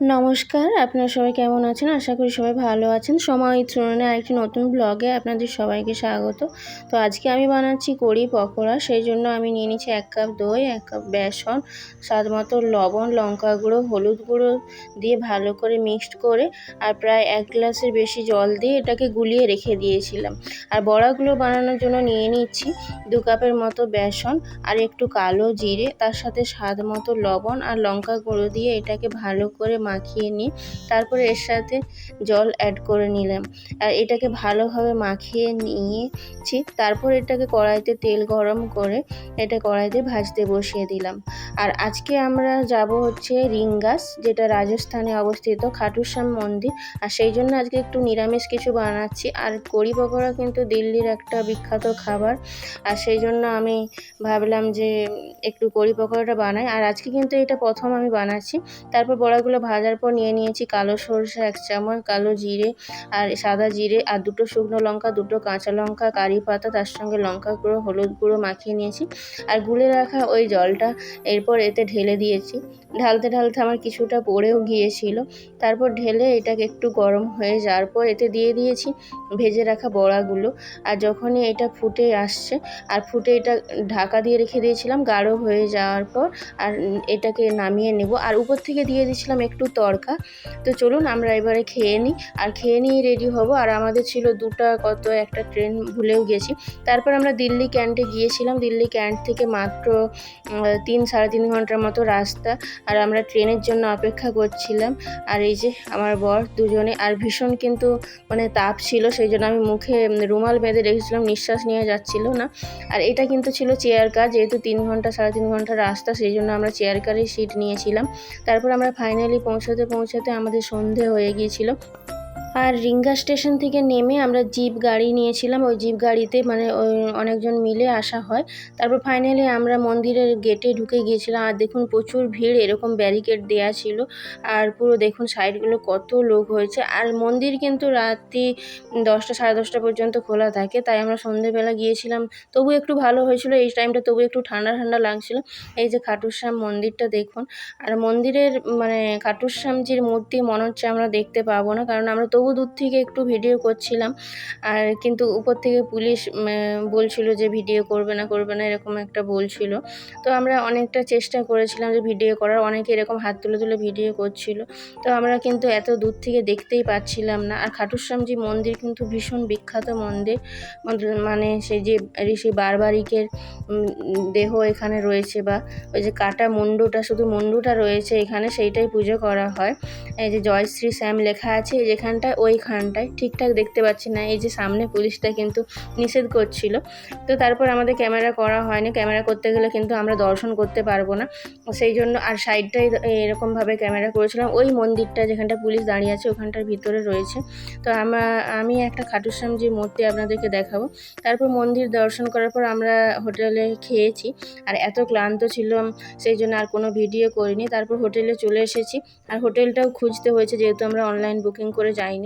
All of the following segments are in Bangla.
নমস্কার, আপনারা সবাই কেমন আছেন? আশা করি সবাই ভালো আছেন। সময় চরণে আরেকটি নতুন ব্লগে আপনাদের সবাইকে স্বাগত। তো আজকে আমি বানাচ্ছি কড়ি পকোড়া, সেই জন্য আমি নিয়ে নিচ্ছি এক কাপ দই, এক কাপ বেসন, স্বাদ মতো লবণ, লঙ্কা গুঁড়ো, হলুদ গুঁড়ো দিয়ে ভালো করে মিক্সড করে আর প্রায় এক গ্লাসের বেশি জল দিয়ে এটাকে গুলিয়ে রেখে দিয়েছিলাম। আর বড়াগুলো বানানোর জন্য নিয়ে নিচ্ছি দু কাপের মতো বেসন আর একটু কালো জিরে, তার সাথে স্বাদ মতো লবণ আর লঙ্কা গুঁড়ো দিয়ে এটাকে ভালো করে মাখিয়ে নিই তারপরে এর সাথে জল অ্যাড করে নিলাম। আর এটাকে ভালোভাবে মাখিয়ে নিয়েছি। তারপর এটাকে কড়াইতে তেল গরম করে এটা কড়াইতে ভাজতে বসিয়ে দিলাম। আর আজকে আমরা যাব হচ্ছে রিঙ্গাস, যেটা রাজস্থানে অবস্থিত খাটুশ্যাম মন্দির। আর সেই জন্য আজকে একটু নিরামিষ কিছু বানাচ্ছি। আর কড়ি পকোড়া কিন্তু দিল্লির একটা বিখ্যাত খাবার। আর সেই জন্য আমি ভাবলাম যে একটু কড়ি পকোড়াটা বানাই। আর আজকে কিন্তু এটা প্রথম আমি বানাচ্ছি। তারপর বড়াগুলো ভাজার পর নিয়ে নিয়েছি কালো সরষে, এক চামচ কালো জিরে আর সাদা জিরে আর দুটো শুকনো লঙ্কা, দুটো কাঁচা লঙ্কা, কারি পাতা, তার সঙ্গে লঙ্কা গুঁড়ো, হলুদ গুঁড়ো মাখিয়ে নিয়েছি। আর গুলে রাখা ওই জলটা এরপর এতে ঢেলে দিয়েছি। ঢালতে ঢালতে আমার কিছুটা পড়েও গিয়েছিল। তারপর ঢেলে এটাকে একটু গরম হয়ে যাওয়ার পর এতে দিয়ে দিয়েছি ভেজে রাখা বড়াগুলো। আর যখনই এটা ফুটে আসছে, আর ফুটে এটা ঢাকা দিয়ে রেখে দিয়েছিলাম, গাঢ় হয়ে যাওয়ার পর আর এটাকে নামিয়ে নেব। আর উপর থেকে দিয়ে দিয়েছিলাম একটু তড়কা তো চলুন আমরা এবারে খেয়ে নিই। আর খেয়ে নিয়ে রেডি হব। আর আমাদের ছিল দুটা কত একটা ট্রেন ভুলেও গেছি। তারপর আমরা দিল্লি ক্যান্টে গিয়েছিলাম। দিল্লি ক্যান্ট থেকে মাত্র তিন, সাড়ে তিন ঘণ্টার মতো রাস্তা। আর আমরা ট্রেনের জন্য অপেক্ষা করছিলাম। আর এই যে আমার বর দুজনে। আর ভীষণ কিন্তু মানে তাপ ছিল। সেই জন্য আমি মুখে রুমাল বেঁধে রেখেছিলাম। নিঃশ্বাস নিয়ে যাচ্ছিল না। আর এটা কিন্তু ছিল চেয়ার কার যেহেতু তিন ঘণ্টা, সাড়ে তিন ঘণ্টা রাস্তা, সেই জন্য আমরা চেয়ার কারেই সিট নিয়েছিলাম। তারপর আমরা ফাইনালি পৌঁছাতে পৌঁছাতে আমাদের সন্ধে হয়ে গিয়েছিল। আর রিঙ্গা স্টেশন থেকে নেমে আমরা জিপ গাড়ি নিয়েছিলাম। ওই জিপ গাড়িতে মানে অনেকজন মিলে আসা হয়। তারপর ফাইনালি আমরা মন্দিরের গেটে ঢুকে গিয়েছিলাম। আর দেখুন প্রচুর ভিড়, এরকম ব্যারিকেড দেওয়া ছিল। আর পুরো দেখুন সাইডগুলো কত লোক হয়েছে। আর মন্দির কিন্তু রাত্রি দশটা, সাড়ে দশটা পর্যন্ত খোলা থাকে। তাই আমরা সন্ধেবেলা গিয়েছিলাম। তবু একটু ভালো হয়েছিল এই টাইমটা তবু একটু ঠান্ডা ঠান্ডা লাগছিল। এই যে খাটুশ্যাম মন্দিরটা দেখুন। আর মন্দিরের মানে খাটুশ্যামজির মূর্তি মনে হচ্ছে আমরা দেখতে পাবো না। কারণ আমরা তবু দূর থেকে একটু ভিডিও করছিলাম। আর কিন্তু উপর থেকে পুলিশ বলছিল যে ভিডিও করবে না করবে না, এরকম একটা বলছিল। তো আমরা অনেকটা চেষ্টা করেছিলাম যে ভিডিও করার, অনেকে এরকম হাত তুলে তুলে ভিডিও করছিল। তো আমরা কিন্তু এত দূর থেকে দেখতেই পাচ্ছিলাম না। আর খাটুশ্যামজি মন্দির কিন্তু ভীষণ বিখ্যাত মন্দির। মানে সেই যে ঋষি বারবারিকের দেহ এখানে রয়েছে বা ওই যে কাটা মুন্ডুটা শুধু মুন্ডুটা রয়েছে এখানে, সেইটাই পুজো করা হয়। এই যে জয়শ্রী শ্যাম লেখা আছে যেখানটায় ওইখানটায়। ঠিকঠাক দেখতে পাচ্ছি না। এই যে সামনে পুলিশটা কিন্তু নিষেধ করছিল। তো তারপর আমাদের ক্যামেরা করা হয়নি। ক্যামেরা করতে গেলে কিন্তু আমরা দর্শন করতে পারব না। সেই জন্য আর সাইডটাই এরকমভাবে ক্যামেরা করেছিলাম। ওই মন্দিরটা যেখানটা পুলিশ দাঁড়িয়ে আছে, ওখানটার ভিতরে রয়েছে। তো আমরা আমি একটা খাটুশ্যাম যে মূর্তি আপনাদেরকে দেখাবো। তারপর মন্দির দর্শন করার পর আমরা হোটেলে খেয়েছি। আর এত ক্লান্ত ছিলাম, সেই জন্য আর কোনো ভিডিও করিনি। তারপর হোটেলে চলে এসেছি। আর হোটেলটাও খুঁজতে হয়েছে, যেহেতু আমরা অনলাইন বুকিং করে যাইনি।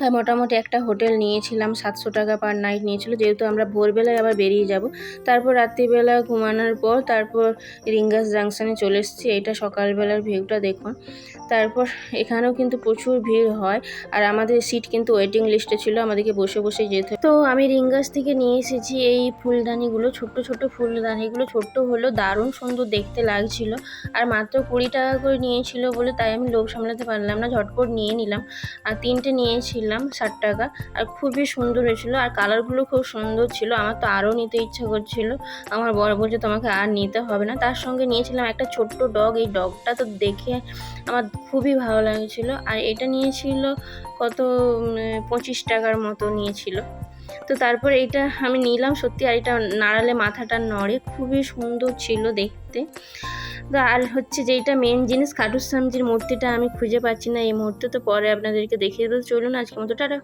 তাই মোটামুটি একটা হোটেল নিয়েছিলাম, সাতশো টাকা পার নাইট নিয়েছিল। যেহেতু আমরা ভোরবেলায় আবার বেরিয়ে যাব, তারপর রাত্রিবেলা ঘুমানোর পর তারপর রিঙ্গাস জাংশনে চলে এসেছি। এইটা সকালবেলার ভিউটা দেখুন। তারপর এখানেও কিন্তু প্রচুর ভিড় হয় আর আমাদের সিট কিন্তু ওয়েটিং লিস্টে ছিল, আমাদেরকে বসে বসে যেতে তো আমি রিঙ্গাস থেকে নিয়ে এসেছি এই ফুলদানিগুলো, ছোট্ট ছোট্ট ফুলদানিগুলো। ছোট্ট হলেও দারুণ সুন্দর দেখতে লাগছিল আর মাত্র কুড়ি টাকা করে নিয়েছিল বলে তাই আমি লোভ সামলাতে পারলাম না, ঝটপট নিয়ে নিলাম। আর তিনটে নিয়েছিলাম ষাট টাকা। আর খুবই সুন্দর হয়েছিল। আর কালারগুলো খুব সুন্দর ছিল। আমার তো আরও নিতে ইচ্ছা করছিল। আমার বড় বলছে, তোমাকে আর নিতে হবে না। তার সঙ্গে নিয়েছিলাম একটা ছোট্ট ডগ। এই ডগটা তো দেখে আমার খুবই ভালো লাগছিল। আর এটা নিয়েছিল কত পঁচিশ টাকার মতো নিয়েছিল। তো তারপর এটা আমি নিলাম সত্যি, আর এটা নাড়ালে মাথাটা নড়ে। খুবই সুন্দর ছিল দেখতে। তো আর হচ্ছে যেটা মেন জিনিস খাটুশ্যামজির মূর্তিটা আমি খুঁজে পাচ্ছি না, এই মুহূর্তে তো পরে আপনাদেরকে দেখিয়ে দেবো। চলুন আজকে মতো, টাটা।